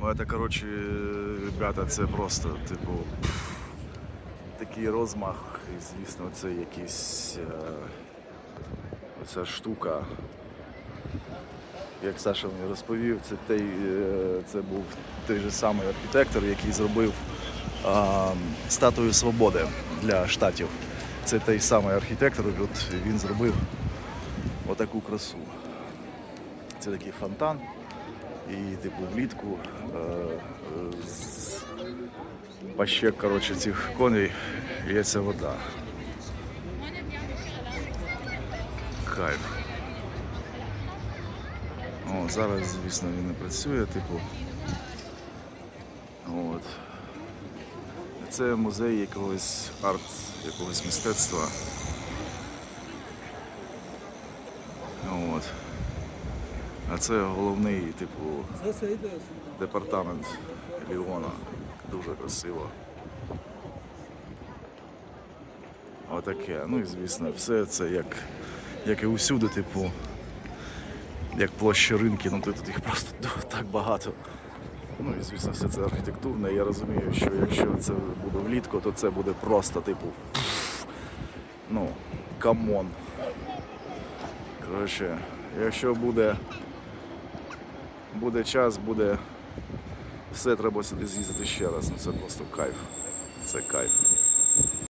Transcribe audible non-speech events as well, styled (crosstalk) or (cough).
Ну, це, коротше, ребята, це просто, типу, такий розмах, і, звісно, це якийсь е, штука. Як Саша мені розповів, це, той, е, це був той же самий архітектор, який зробив а, статую свободи для штатів. Це той самий архітектор, от він зробив отаку красу. Це такий фонтан, і типу влітку е, е, з пащек коротше, цих коней лється вода. Кайф. О, зараз, звісно, він не працює, типу. От. Це музей якогось арт, якогось мистецтва. От. А це головний, типу, департамент Ліона. Дуже красиво. Отаке. Ну і звісно, все це як, як і усюди, типу, як площа ринки, ну тут їх просто (laughs) так багато. Ну і звісно, все це архітектурне. Я розумію, що якщо це буде влітку, то це буде просто, типу. Ну, камон. Коротше, якщо буде, буде час, буде все треба сюди з'їздити ще раз. Ну це просто кайф.